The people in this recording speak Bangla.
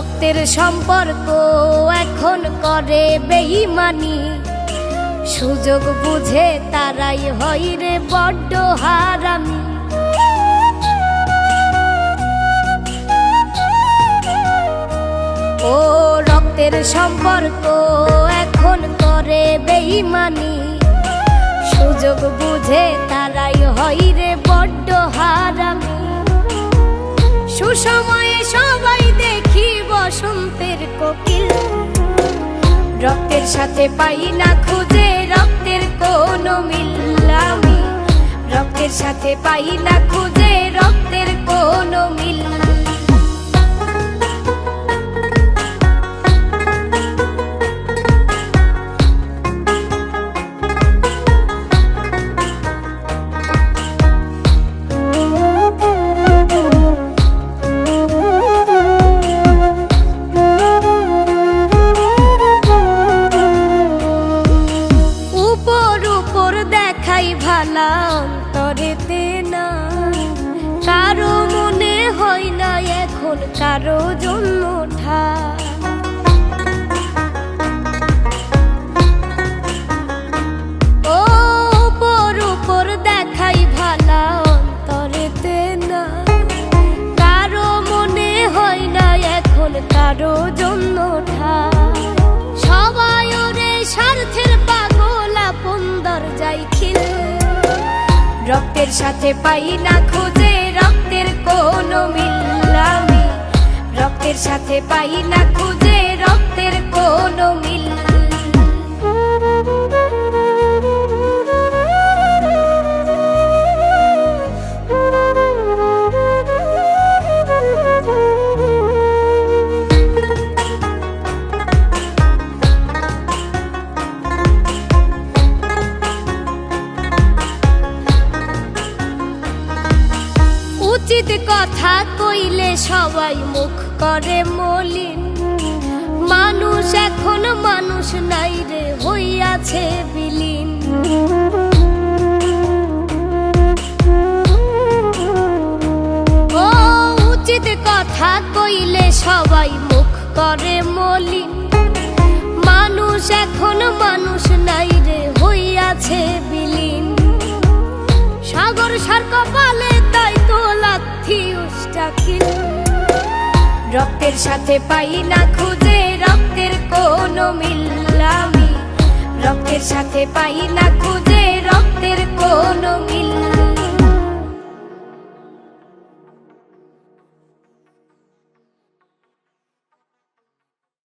সম্পর্ক এখন করে বেইমানি সুযোগ বুঝে তারাই হয় রে বড্ড হারামি। ও রক্তের সম্পর্ক এখন করে বেইমানি সুযোগ বুঝে তারাই হয় রে বড্ড হারামি। সুসময়ে রক্তের সাথে পাই না খুঁজে রক্তের কোনো মিল আমি। রক্তের সাথে পাই না খুঁজে দেখাই ভালা অন্তরেতে না কারও মনে হয় না এখন কারও জন্য ঠা মনে হয় কারও জন্য ঠা রক্তের সাথে পাই না খুঁজে, রক্তের কোনো মিল আমি। রক্তের সাথে পাই না খুঁজে, রক্তের কোনো মিল। উচিত কথা কইলে সবাই মুখ করে মলিন। মানুষ এখন মানুষ নাই রে, হইয়াছে বিলীন। ও উচিত কথা কইলে সবাই মুখ করে মলিন। মানুষ এখন মানুষ নাই রে, হইয়াছে বিলীন। সাগর সার কপালে রক্তের সাথে পাই না খুঁজে, রক্তের কোনো মিল আমি। রক্তের সাথে পাই না খুঁজে, রক্তের কোনো মিল